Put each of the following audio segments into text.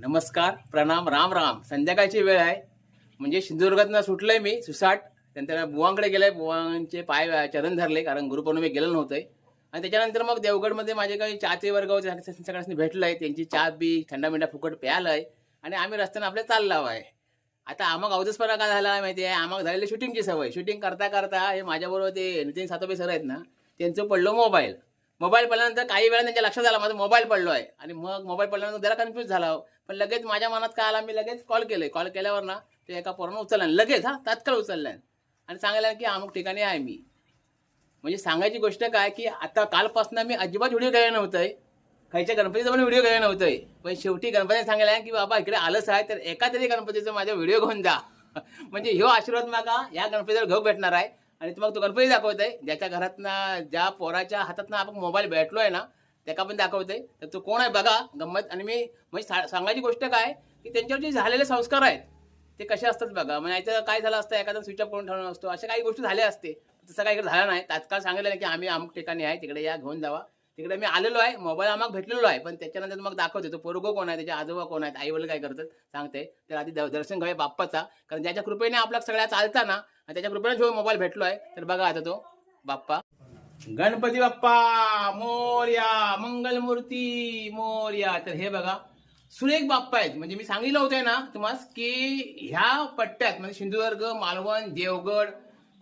नमस्कार प्रणाम राम राम. संध्याकाळची वेळ आहे. म्हणजे सिंधुदुर्गातनं सुटलंय मी सुसाट. त्यानंतर बुवांकडे गेलंय. बुवांचे पाय चरण धरले कारण गुरुपौर्णिमे गेलं नव्हतंय. आणि त्याच्यानंतर मग देवगडमध्ये माझे काही चहाचे वर्ग होते सगळ्यांनी भेटलंय. त्यांची चहा बी थंडा मिंडा फुकट आहे आणि आम्ही रस्त्यानं आपल्या चाललो आहे आता आम्हाला अवधस्परा काय झाला आहे माहिती आहे? आम्हाला झालेली शूटिंगची सवय. शूटिंग करता करता हे माझ्याबरोबर ते नितीन सातोबे सर आहेत ना त्यांचं पडलं मोबाईल. मोबाईल पडल्यानंतर काही वेळा त्यांच्या लक्षात आला माझा मोबाईल पडलो आहे आणि मग मोबाईल पडल्यानंतर जरा कन्फ्यूज झाला. पण लगेच माझ्या मनात काय आला मी लगेच कॉल केले कॉल केल्यावर ना ते एका पोरानं उचलला. लगेच हा तात्काळ उचलला. आणि सांगायला की अमुक ठिकाणी आहे मी. म्हणजे सांगायची गोष्ट काय की आता कालपासून मी अजिबात व्हिडिओ घ्यायला नव्हतंय. खायच्या गणपतीचा पण व्हिडिओ घ्यायला नव्हतंय. पण शेवटी गणपतीने सांगायला की बाबा इकडे आलंच आहे तर एका तरी गणपतीचा माझा व्हिडिओ घेऊन जा. म्हणजे ह्यो आशीर्वाद मागा या गणपतीवर घेऊ भेटणार आहे. आणि मग तो गणपती दाखवतोय. ज्याच्या घरातनं ज्या पोराच्या हातातनं आपण मोबाईल भेटलोय ना त्याका पण दाखवतोय. तर तो कोण आहे बघा गंमत. आणि मी म्हणजे सांगायची गोष्ट काय की त्यांच्यावर जे झालेले संस्कार आहेत ते कसे असतात बघा. म्हणजे याचं काय झालं असतं एखादा स्विच ऑफ करून ठेवला असतो अशा काही गोष्टी झाल्या असते. तसं काही झालं नाही. तात्काळ सांगितलं की आम्ही अमुक ठिकाणी आहे तिकडे या घेऊन जावा. तिकडे मी आलेलो आहे मोबाईल आम्हाला भेटलेलो आहे पण त्याच्यानंतर मग दाखवते तो पोरगो कोण आहे त्याचे आजोबा कोण आहेत आई वडील काय करतात सांगते. तर आधी दर्शन घ्यावे बाप्पाचा कारण ज्याच्या कृपेने आपल्या सगळ्या चालता ना आणि त्याच्या कृपेने जो मोबाईल भेटलो आहे तर बघा आता तो बाप्पा. गणपती बाप्पा मोर्या मंगलमूर्ती मोर्या. तर हे बघा सुरेख बाप्पा आहेत. म्हणजे मी सांगितलं होतं ना तुम्हाला की ह्या पट्ट्यात म्हणजे सिंधुदुर्ग मालवण देवगड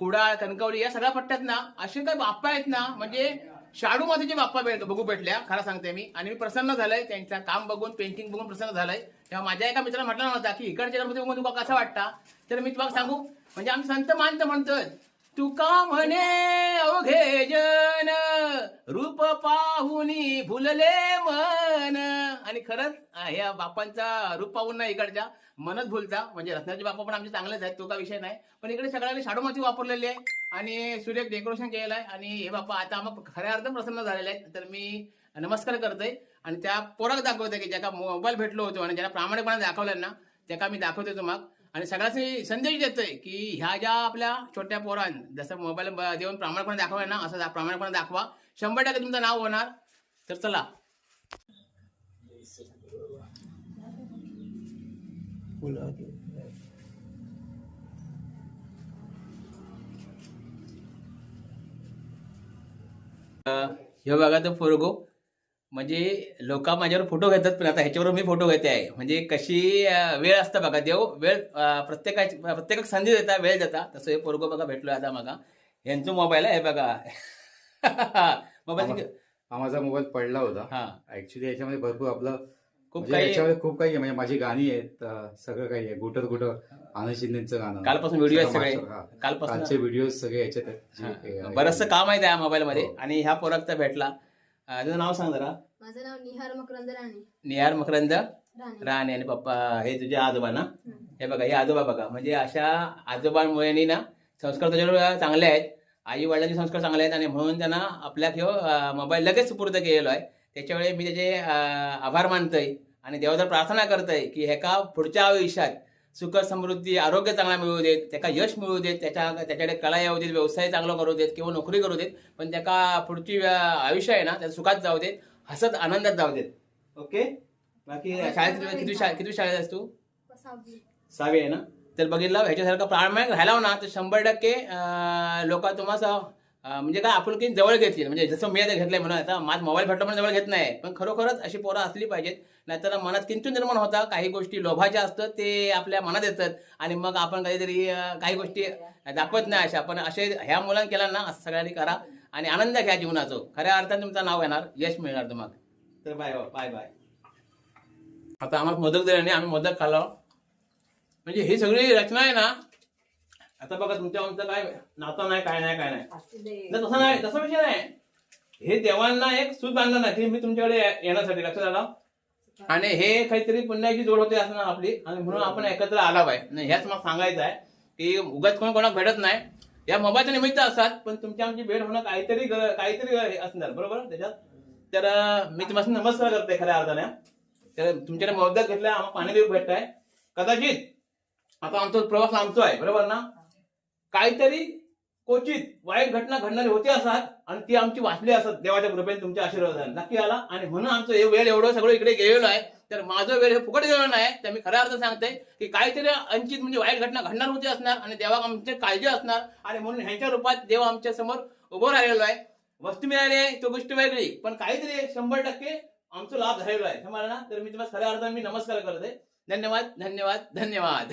कुडाळ कणकवली या सगळ्या पट्ट्यात ना असे काही बाप्पा आहेत ना म्हणजे शाडू मातीचे बाप्पा भेट बघू भेटल्या खरं सांगते मी. आणि मी प्रसन्न झालंय त्यांचं काम बघून पेंटिंग बघून प्रसन्न झालंय. तेव्हा माझ्या एका मित्राला म्हटलं नव्हता की इकडच्या गणपती बघून तुका कसा वाटता? तर मी तुम्हाला सांगू म्हणजे आम्ही संत मानत म्हणतोय तुका म्हणे अवघे जन रूप पाहुनी भुलले मन. आणि खरंच ह्या बापांचा रूप पाहून ना इकडच्या. मनच भुलता. म्हणजे रत्नाचे बापा पण आमचे चांगलेच आहेत तो का विषय नाही. पण इकडे सगळ्यांनी शाडू माती वापरलेली आहे. आणि सूर्य डेकोरेशन केलेलं आहे. आणि हे बाप्पा आता आम्हा खऱ्या अर्थ प्रसन्न झालेले आहेत. तर मी नमस्कार करतोय. आणि त्या पोराक दाखवते की ज्याका मोबाईल भेटलो होतो आणि ज्याला प्रामाणिकपणे दाखवलं ना त्याका मी दाखवते तुम्हाला. आणि सगळ्यांनी संदेश देतोय की ह्या ज्या आपल्या छोट्या पोरां जसं मोबाईल देऊन प्रामाणिकपणे दाखवलं ना असं प्रामाणिकपणे दाखवा. शंभर टक्के तुमचं नाव होणार. तर चला. हे बघा तो फोरगो म्हणजे लोक माझ्यावर फोटो घेतात पण आता ह्याच्यावर मी फोटो घेते आहे. म्हणजे कशी वेळ असतं बघा देव वेळ प्रत्येकाची प्रत्येकाक संधी देता वेळ देता. तसं हे पोरगो बघा भेटलोय आता मगा यांचं मोबाईल आहे हे बघा. मोबाईल हा माझा मोबाईल पडला होता. हा. ऍक्च्युली याच्यामध्ये भरपूर आपलं खूप म्हणजे काही याच्यामध्ये खूप काही आहे. म्हणजे माझी गाणी आहेत अं, सगळं काही आहे. गुटर गुटर आनंद शिंदेचं गाणं. कालपासून व्हिडिओ आहेत सगळं हा. कालपासून कालचे व्हिडिओ सगळे याच्यात आहेत. जे काही आहे. बरंचसं काम आहे त्या मोबाईल मध्ये हो. आणि ह्या पोराकचा भेटला. अं, त्याचं नाव सांग जरा. माझं नाव निहार मकरंद राणे. निहार मकरंद राणे. राणे आणि पप्पा हे तुझे आजोबा ना? हे बघा हे आजोबा बघा. म्हणजे अशा आजोबांमुळे नी ना संस्कार त्याच्यावर चांगले आहेत. आई वडिलांचे संस्कार चांगले आहेत आणि म्हणून त्यांना आपल्या किंवा मोबाईल लगेच सुपूर्द केलेलो आहे. त्याच्यावेळी मी त्याचे आभार मानतोय आणि देवाचा प्रार्थना करतोय की ह्याका पुढच्या आयुष्यात सुख समृद्धी आरोग्य चांगला मिळू देत त्याका यश मिळू देत त्याच्या त्याच्याकडे कला येऊ देत व्यवसाय चांगला करू देत किंवा नोकरी करू देत पण त्याका पुढची आयुष्य आहे ना त्या सुखात जाऊ देत हसत आनंदात जाऊ देत. ओके? बाकी शाळेत किती शाळेत किती शाळेत आहेस तू? सहावी आहे ना? तर बघितलं ह्याच्यासारखं प्रामाणिक राहिला ना तर शंभर टक्के लोक तुम्हाला म्हणजे काय आपुलकी जवळ घेतली. म्हणजे जसं मी आता घेतलंय म्हणून आता माझा मोबाईल भेटला म्हणून जवळ घेत नाही. पण खरोखरच अशी पोरं असली पाहिजेत नाहीतर मनात किंतू निर्माण होता काही गोष्टी लोभाच्या असतात ते आपल्या मनात येतात. आणि मग आपण काहीतरी काही गोष्टी दाखवत नाही अशा. पण असे ह्या मुलांना केला ना असं सगळ्यांनी करा आणि आनंद घ्या जीवनाचं. खऱ्या अर्थाने तुमचं नाव येणार यश मिळणार तुम्हाला. तर बाय बाय बाय. आता आम्हाला मोदक दिले नाही आम्ही मोदक खाल्लो. म्हणजे ही सगळी रचना आहे ना आता बघा तुमच्या आमचं काय नातं नाही काय नाही काय नाही. तसं नाही तसा विषय नाही. हे देवांना एक सूत बांधलं नाही की मी तुमच्याकडे येण्यासाठी लक्षात आलं? आणि हे काहीतरी पुण्याची जोड होते असं आपली आणि म्हणून आपण एकत्र आला पाहिजे ह्याच मला सांगायचं आहे की उगाच कोण कोणाला भेटत नाही. या मोबाईलच्या निमित्त असतात पण तुमच्या आमची भेट होणं काहीतरी काहीतरी असणार बरोबर? त्याच्यात? तर मी तुम्हाला नमस्कार करते खऱ्या अर्थाने. तर तुमच्याकडे मोदक घेतलाय आम्हाला पाणी देऊ भेटताय. कदाचित आता आमचा प्रवास लांबतो आहे बरोबर ना? काहीतरी क्वचित वाईट घटना घडणारी होती असतात आणि ती आमची वाचली असत देवाच्या कृपेने तुमच्या आशीर्वादाने. नक्की आला. आणि म्हणून आमचं हे वेळ एवढं सगळं इकडे गेलेलो आहे तर माझं वेळ हे फुकट गेलं नाही तर मी खऱ्या अर्थानं सांगते की काहीतरी अंचित म्हणजे वाईट घटना घडणार होती असणार आणि देवा आमची काळजी असणार आणि म्हणून ह्यांच्या रूपात देव आमच्यासमोर उभं राहिलेलो आहे. वस्तू मिळाली आहे तो गोष्ट वेगळी पण काहीतरी शंभर टक्के आमचा लाभ झालेला आहे. ना? तर मी तुम्हाला खऱ्या अर्थानं मी नमस्कार करते धन्यवाद धन्यवाद धन्यवाद.